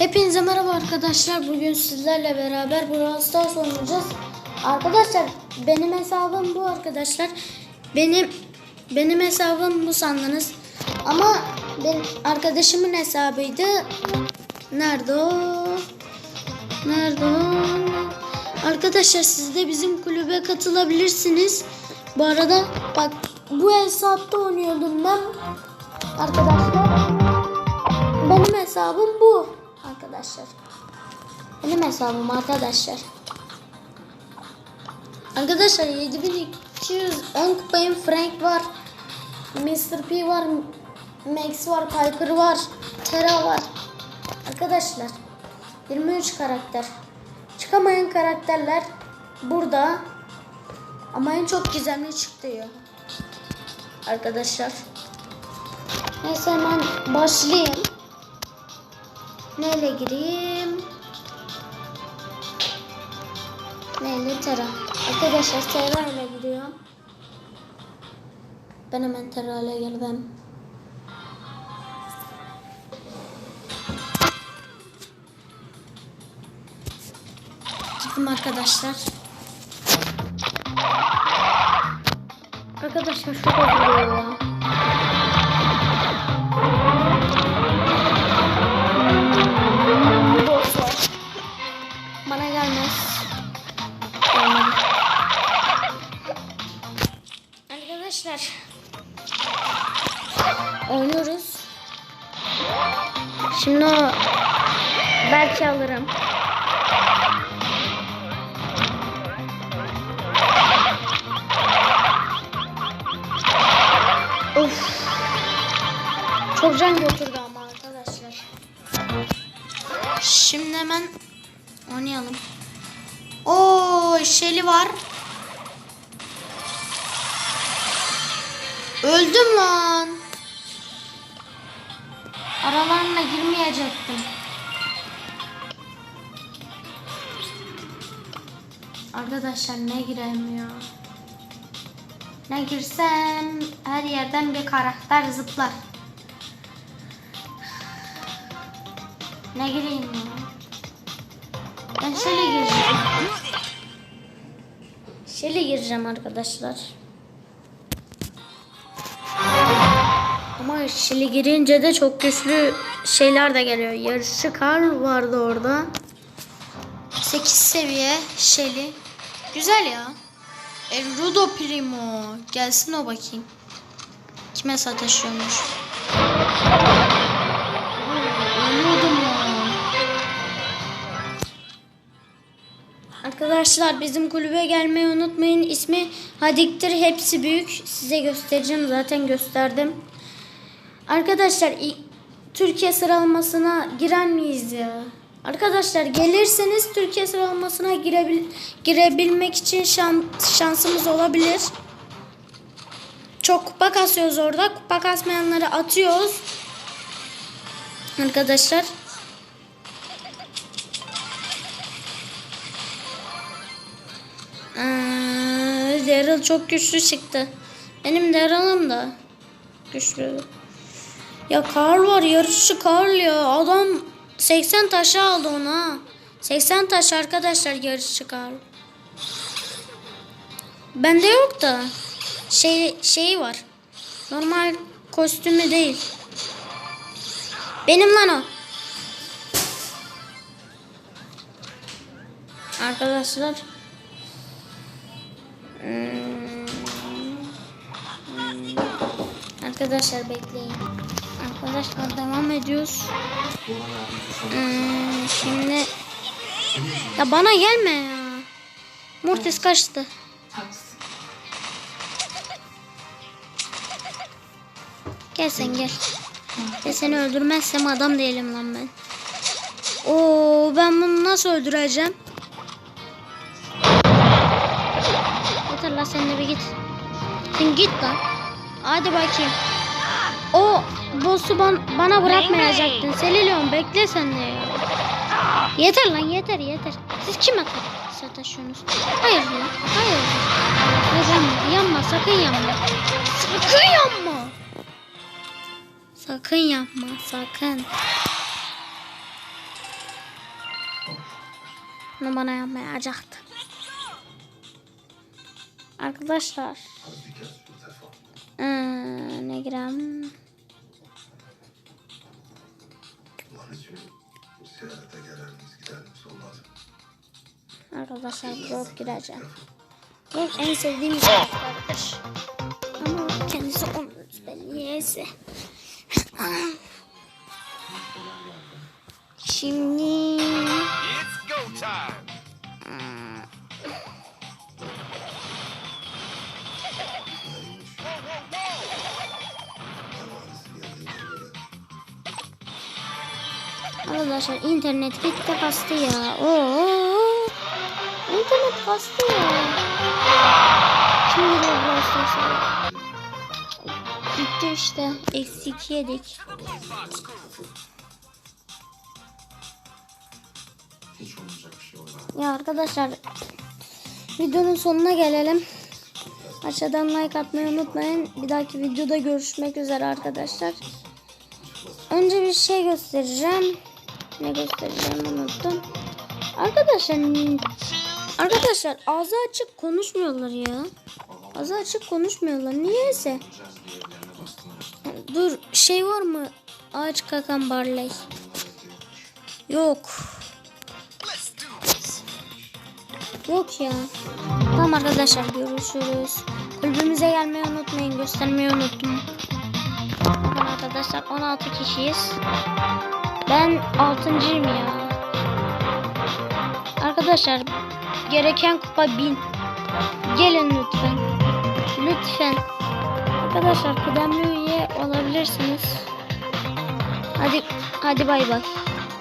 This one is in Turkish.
Hepinize merhaba arkadaşlar. Bugün sizlerle beraber Brawl Stars oynayacağız. Arkadaşlar benim hesabım bu arkadaşlar. Benim benim hesabım bu sandınız. Ama benim arkadaşımın hesabıydı. Nerede o? Nerede o? Arkadaşlar siz de bizim kulübe katılabilirsiniz. Bu arada bak bu hesapta oynuyordum ben. Arkadaşlar benim hesabım bu arkadaşlar. Benim hesabım arkadaşlar. Arkadaşlar 7200 ön kupayım Frank var. Mr. P var. Max var. Piper var. Tera var. Arkadaşlar 23 karakter. Çıkamayan karakterler burada. Ama en çok gizemli çıktı ya. Arkadaşlar. Neyse hemen başlayayım. Neyle gireyim? Neyle Tera? Arkadaşlar Tera ile giriyorum. Ben hemen Tera ile girdim. Gittim arkadaşlar. Arkadaşlar şu da vuruyor ya. Şimdi o belki alırım. Of. Çok can götürdü ama arkadaşlar. Şimdi hemen oynayalım. Oo, Şeli var. Öldüm lan. Aralarına girmeyecektim. Arkadaşlar ne gireyim ya? Ne girsem her yerden bir karakter zıplar. Ne gireyim ya? Ben şöyle gireceğim. Şöyle gireceğim arkadaşlar. Ama şöyle girince de çok güçlü şeyler de geliyor. Yarışı kar vardı orada. 8 seviye Shelly. Güzel ya. El Rudo Primo. Gelsin o bakayım. Kime sataşıyormuş? Arkadaşlar bizim kulübe gelmeyi unutmayın. İsmi Hadik'tir. Hepsi büyük. Size göstereceğim. Zaten gösterdim. Arkadaşlar Türkiye sıralamasına girer miyiz ya? Arkadaşlar gelirseniz Türkiye sıralamasına girebil girebilmek için şan şansımız olabilir. Çok kupa kasıyoruz orada. Kupa kasmayanları atıyoruz. Arkadaşlar. Daryl çok güçlü çıktı. Benim Daryl'ım da güçlü. Ya Karl var yarışçı Karl ya. Adam 80 taşı aldı ona. 80 taş arkadaşlar yarışçı Karl. Bende yok da şey şeyi var. Normal kostümü değil. Benim lan o. Arkadaşlar. Hmm. Hmm. Arkadaşlar bekleyin. Arkadaşlar devam ediyoruz. Hmm, şimdi ya bana gelme ya. Mortis kaçtı. Gel sen gel. Ben seni öldürmezsem adam değilim lan ben. Oo ben bunu nasıl öldüreceğim? Yeter lan sen de bir git. Sen git lan. Hadi bakayım. O boss'u ban- bana bırakmayacaktın. Selilion bekle sen de. Yeter lan yeter yeter. Siz kime sataşıyorsunuz? Hayır lan hayır. Ya yanma, yanma sakın yanma. Sakın yanma. Sakın yapma sakın. Bunu bana yapmayacaktı. Arkadaşlar. Ee, ne olmaz. Arkadaşlar Brock gireceğim. Brock en sevdiğim karakterdir. Ama kendisi onu niyeyse. Şimdi arkadaşlar internet gitti kastı ya. Oo. İnternet kastı ya. Şimdi Brawl Stars'a. Gitti işte. Eksi iki yedik. Ya arkadaşlar videonun sonuna gelelim. Aşağıdan like atmayı unutmayın. Bir dahaki videoda görüşmek üzere arkadaşlar. Önce bir şey göstereceğim. Ne göstereceğim unuttum. Arkadaşlar arkadaşlar ağzı açık konuşmuyorlar ya. Ağzı açık konuşmuyorlar. Niyeyse. Dur şey var mı? Ağaç kakan Barley. Yok. Yok ya. Tamam arkadaşlar görüşürüz. Kulübümüze gelmeyi unutmayın. Göstermeyi unuttum. Arkadaşlar 16 kişiyiz. Ben 6.yim ya. Arkadaşlar gereken kupa 1000. Gelin lütfen. Lütfen. Arkadaşlar kıdemli üye olabilirsiniz. Hadi hadi bay bay.